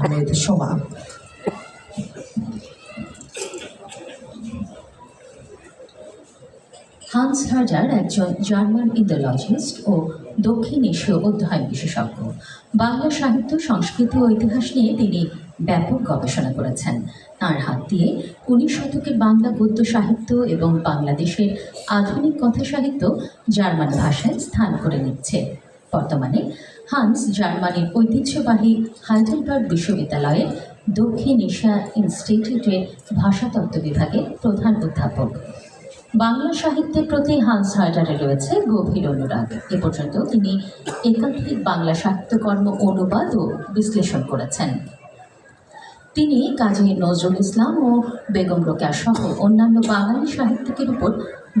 Ahmed Soma Hans হার্জার একজন German ইন্ডোলজিস্ট ও দক্ষিণ এশীয় অধ্যয়ন বিশেষজ্ঞ। বাংলা সাহিত্য, সংস্কৃতি ও ইতিহাস নিয়ে তিনি ব্যাপক গবেষণা করেছেন। তার হাত দিয়ে উনিশ শতকের বাংলা গদ্য সাহিত্য এবং বাংলাদেশের আধুনিক কথা সাহিত্য জার্মান ভাষায় স্থান করে নিচ্ছে। বর্তমানে হান্স জার্মানির ঐতিহ্যবাহী হাইডেলবার্গ বিশ্ববিদ্যালয়ের দক্ষিণ এশিয়া ইনস্টিটিউটের ভাষাতত্ত্ব বিভাগের প্রধান অধ্যাপক। বাংলা সাহিত্যের প্রতি হান্স হার্ডারে রয়েছে গভীর অনুরাগ। এ পর্যন্ত তিনি একাধিক বাংলা সাহিত্যকর্ম অনুবাদ ও বিশ্লেষণ করেছেন। তিনি কাজী নজরুল ইসলাম ও বেগম রোকেয়া সহ অন্যান্য বাঙালি সাহিত্যিকের উপর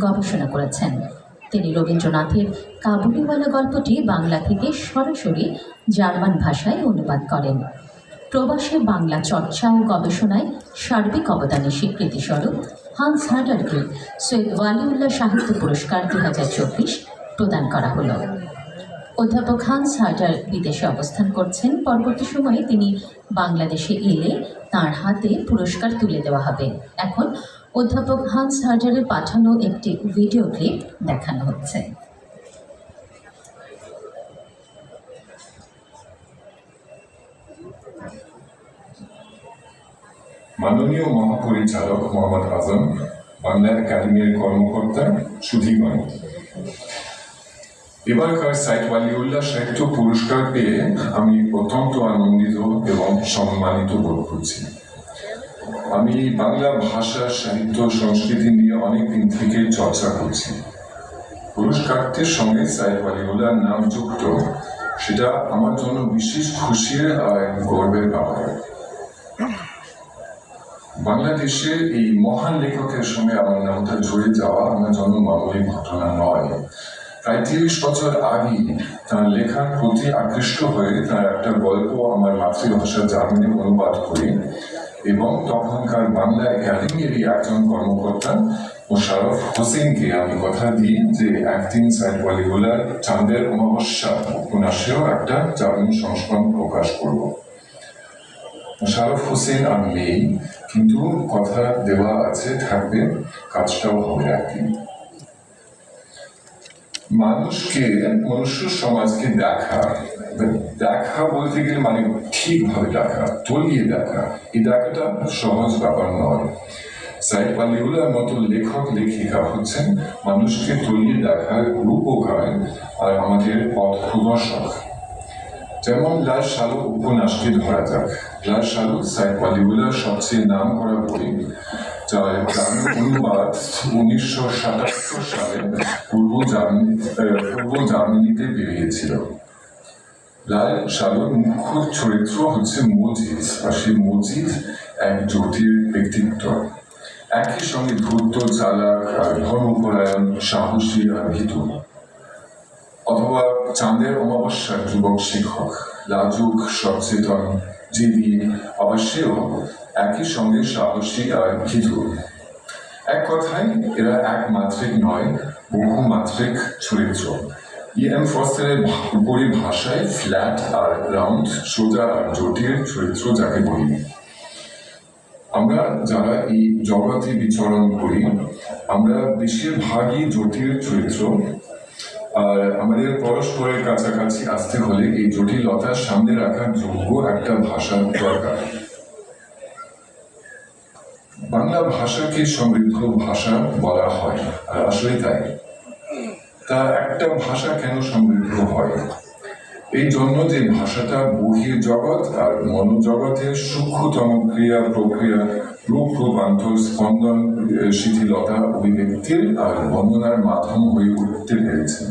গবেষণা করেছেন। তিনি রবীন্দ্রনাথের কাবুলিওয়ালা গল্পটি বাংলা থেকে সরাসরি জার্মান ভাষায় অনুবাদ করেন। প্রবাসে বাংলা চর্চা ও গবেষণায় সার্বিক অবদানের স্বীকৃতিস্বরূপ হান্স হার্ডারকে সৈয়দ ওয়ালিউল্লাহ সাহিত্য পুরস্কার দু হাজার চব্বিশ প্রদান করা হলো। অধ্যাপক হান্স হার্টার বিদেশে অবস্থান করছেন। পরবর্তী সময়ে তিনি বাংলাদেশে এলে তার হাতে পুরস্কার তুলে দেওয়া হবে। এখন অধ্যাপক হান্স হার্টারের পাঠানো একটি ভিডিও ক্লিপ দেখানো হচ্ছে। মাননীয় মহাপরিচালক মোহাম্মদ আজম, বাংলা একাডেমির কর্মকর্তা সুধীগণ এবারকার সাইট ওয়ালিউল্লাহ সাহিত্য পুরস্কার পেয়ে আমি অত্যন্ত আনন্দিত এবং সম্মানিত বোধ করছি। আমি বাংলা ভাষা, সাহিত্য, সংস্কৃতি নিয়ে অনেক দিন থেকে চর্চা করছি। পুরস্কারটির সঙ্গে সাইদ ওয়ালিউল্লাহর নাম যুক্ত, সেটা আমার জন্য বিশেষ খুশির আর গর্বের ব্যাপার। বাংলাদেশে এই মহান লেখকের সঙ্গে আমার নামটা জুড়ে যাওয়া আমার জন্য মামুলি ঘটনা নয়। প্রায় তিরিশ বছর আগেই তার লেখার প্রতি আকৃষ্ট হয়ে তার একটা গল্প আমার মাতৃভাষা জার্মানি অনুবাদ করি। এবং তখনকার বাংলা একাডেমিরই একজন কর্মকর্তা মোশারফ হোসেনকে আমি কথা দিই যে একদিন সাইড বলিগুলার চাঁদের অমাবস্যা উপন্যাসেও একটা জার্মান সংস্করণ প্রকাশ করব। মোশারফ হোসেন আর নেই, কিন্তু কথা দেওয়া আছে, থাকবে, কাজটাও হবে একদিন মানুষকে, মনুষ্য সমাজকে দেখা দেখা বলতে গেলে মানে ঠিকভাবে তলিয়ে এই সহজ ব্যাপার নয়। মতো লেখক, লেখিকা হচ্ছেন, মানুষকে তলিয়ে দেখার রূপকার আর আমাদের পথ প্রদর্শক। যেমন লাল শালু উপন্যাসটি ধরা যাক। লাল শালু সাইড পালিউলার সবচেয়ে নাম করা বই, যার অনুবাদ উনিশশো সাতাত্তর সালে পূর্ব জার্মানি পূর্ব জার্মানিতে বেরিয়েছিল। লাল শালুর মুখ্য চরিত্র একই সঙ্গে সাহসী আর চাঁদের অমাবস্যার যুবক শিক্ষক, লাজুক, সচেতন সেও একই সঙ্গে সাহসী আর এক কথায়, এরা এক মাত্রিক নয়, বহুমাত্রিক চরিত্র। ই এম ফস্টারের পরিভাষায় ফ্ল্যাট আর রাউন্ড সোজা আর জটিল চরিত্র যাকে বলি। আমরা যারা এই জগতে বিচরণ করি, আমরা বেশিরভাগই জটিল চরিত্র। আর আমাদের পরস্পরের কাছাকাছি আসতে হলে এই জটিলতার সামনে রাখার যোগ্য একটা ভাষার দরকার। বাংলা ভাষাকে সমৃদ্ধ ভাষা বলা হয়, আর আসলে তাই। তা একটা ভাষা কেন সমৃদ্ধ হয়? এই জন্য যে ভাষাটা বহির জগৎ আর মনোজগতের সূক্ষ্মতম ক্রিয়া প্রক্রিয়া, রূপ রূপান্তর স্পন্দন শিথিলতা অভিব্যক্তির আর বর্ণনার মাধ্যম হয়ে উঠতে পেরেছে।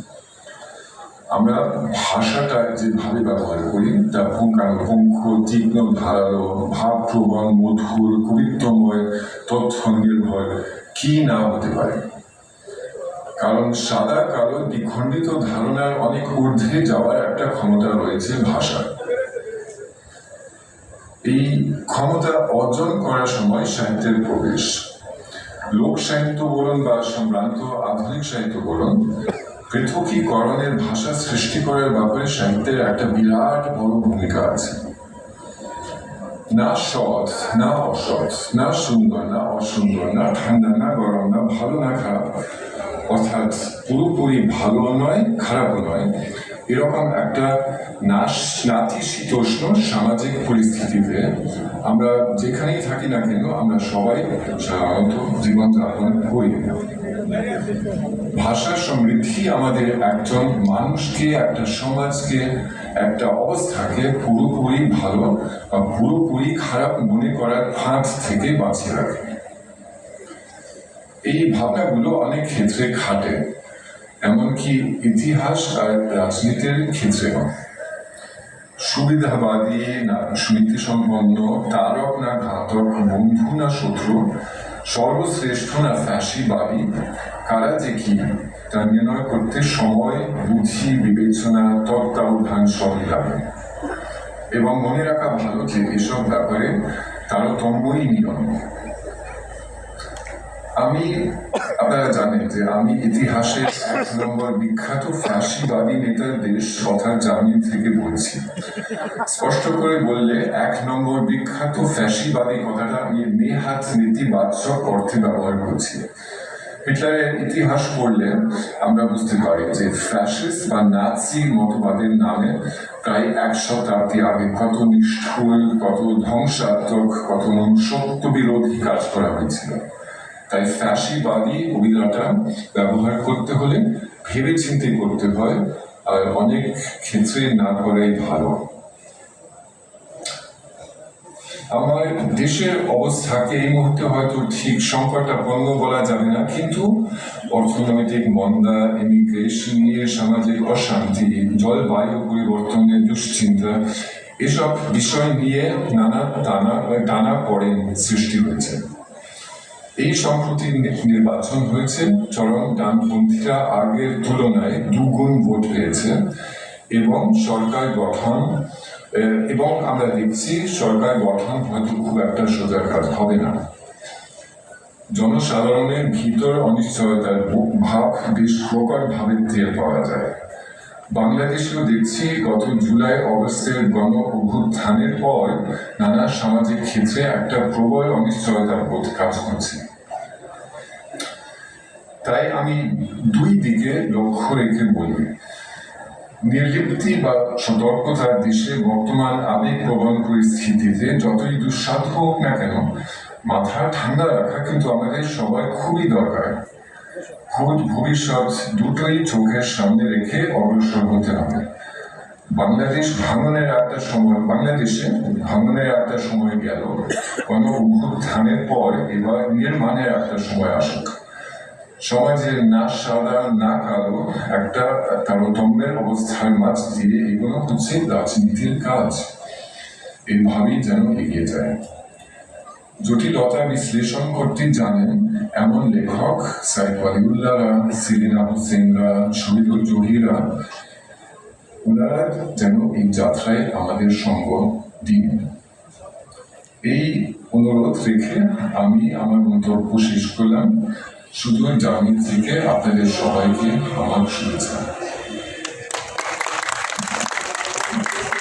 আমরা ভাষাটা যেভাবে ব্যবহার করি, তা পুঙ্খানুপুঙ্খ, তীক্ষ্ণ, ধারালো, ভাবপ্রবণ, মধুর কবিত্বময় তথ্য নির্ভর কি না হতে পারে? কারণ সাদা, কালো, দ্বিখণ্ডিত ধারণার অনেক ঊর্ধ্বে যাওয়ার একটা ক্ষমতা রয়েছে ভাষার। এই ক্ষমতা অর্জন করার সময় সাহিত্যের প্রবেশ। লোক সাহিত্য বলুন বা সম্ভ্রান্ত আধুনিক সাহিত্য বলুন পৃথকীকরণের ভাষা সৃষ্টি করার ব্যাপারে সাহিত্যের একটা বিরাট বড় ভূমিকা আছে। না সৎ, না অসৎ, না সুন্দর, না অসুন্দর, না ঠান্ডা, না গরম, না ভালো, না খারাপ। অর্থাৎ পুরোপুরি ভালো নয়, খারাপও নয়। এরকম একটা নাশ নাতিশীতোষ্ণ সামাজিক পরিস্থিতিতে আমরা যেখানেই থাকি না কেন, আমরা সবাই সাধারণত জীবনযাপন করি। ভাষা সমৃদ্ধি আমাদের একজন মানুষকে, একটা সমাজকে, একটা অবস্থাকে পুরোপুরি ভালো বা পুরোপুরি খারাপ মনে করার ফাঁদ থেকে বাঁচিয়ে রাখে। এই ভাবনাগুলো অনেক ক্ষেত্রে খাটে এমনকি ইতিহাস আর রাজনীতির ক্ষেত্রেও। সুবিধাবাদী না সুনীতি সম্পন্ন তারক না, ঘাতক, বন্ধু না, শত্রু, সর্বশ্রেষ্ঠ না, ফ্যাসিবাদী, কারা যে কি, তা নির্ণয় করতে সময়, বুদ্ধি, বিবেচনা, তত্ত্বাবধান সবই লাগে। এবং মনে রাখা ভালো যে এসব ব্যাপারে তারতম্যই নিয়ম আমি, আপনারা জানেন যে আমি ইতিহাসের এক নম্বর বিখ্যাত ফ্যাসিবাদী নেতার দেশ কথা জামিন থেকে বলছি। স্পষ্ট করে বললে, এক নম্বর বিখ্যাত ফ্যাসিবাদী কথাটা আমি নেহাত নীতিবাচক অর্থে ব্যবহার করছি। হিটলারের ইতিহাস পড়লে আমরা বুঝতে পারি যে ফ্যাসিস্ট বা নাৎসি মতবাদের নামে প্রায় এক শতাব্দী আগে কত নিষ্ঠুর, কত ধ্বংসাত্মক, কত সত্য বিরোধী কাজ করা হয়েছিল। তাই ফ্যাসিবাদী অভিধাটা ব্যবহার করতে হলে ভেবে চিন্তে করতে হয়, আর অনেক ক্ষেত্রে না করাই ভালো। আমার দেশের অবস্থাকে এই মুহূর্তে হয়তো ঠিক সংকটাপন্ন বলা যাবে না, কিন্তু অর্থনৈতিক মন্দা ইমিগ্রেশন নিয়ে সামাজিক অশান্তি, জলবায়ু পরিবর্তনের দুশ্চিন্তা, এসব বিষয় নিয়ে নানা টানা টানা পড়েন সৃষ্টি হয়েছে। এই সম্প্রতি নির্বাচন হয়েছে। চরম ডানপন্থীরা আগের তুলনায় দুগুণ ভোট পেয়েছে এবং সরকার গঠন এবং আমরা দেখছি সরকার গঠন হয়তো খুব একটা সোজা কাজ হবে না। জনসাধারণের ভিতর অনিশ্চয়তার ভাব বেশ প্রকটভাবে টের পাওয়া যায়। বাংলাদেশেও দেখছি গত জুলাই অগস্টের গণ অভ্যুত্থানের পর নানা সামাজিক ক্ষেত্রে একটা প্রবল অনিশ্চয়তার বোধ কাজ করছে। তাই আমি দুই দিকে লক্ষ্য রেখে বলি। নির্লিপ্তি বা সতর্কতার দেশে বর্তমান আবেগপ্রবণ পরিস্থিতিতে যতই দুঃসাধ্য হোক না কেন, মাথা ঠান্ডা রাখা কিন্তু আমাদের সবার খুবই দরকার। ভূত ভবিষ্যৎ দুটোই চোখের সামনে রেখে অগ্রসর হতে হবে। বাংলাদেশ ভাঙনের একটা সময়, বাংলাদেশে ভাঙনের একটা সময় গেল। কোনো অভ্যুত্থানের পর এবার নির্মাণের একটা সময় আসুক। সমাজের না সাদা, না কালো একটা তারতম্যের অবস্থার মাঝ দিয়ে এগুলো হচ্ছে রাজনীতির কাজ। এইভাবেই যেন এগিয়ে যায়। জটিলতা বিশ্লেষণ করতে জানেন এমন লেখক সিরিনা হোসেনরা জহিরা। ওনারা যেন এই যাত্রায় আমাদের সঙ্গ দিন। এই অনুরোধ রেখে আমি আমার মন্তব্য শেষ করলাম। শুধু জার্মানি থেকে আপনাদের সবাইকে আমার শুভেচ্ছা।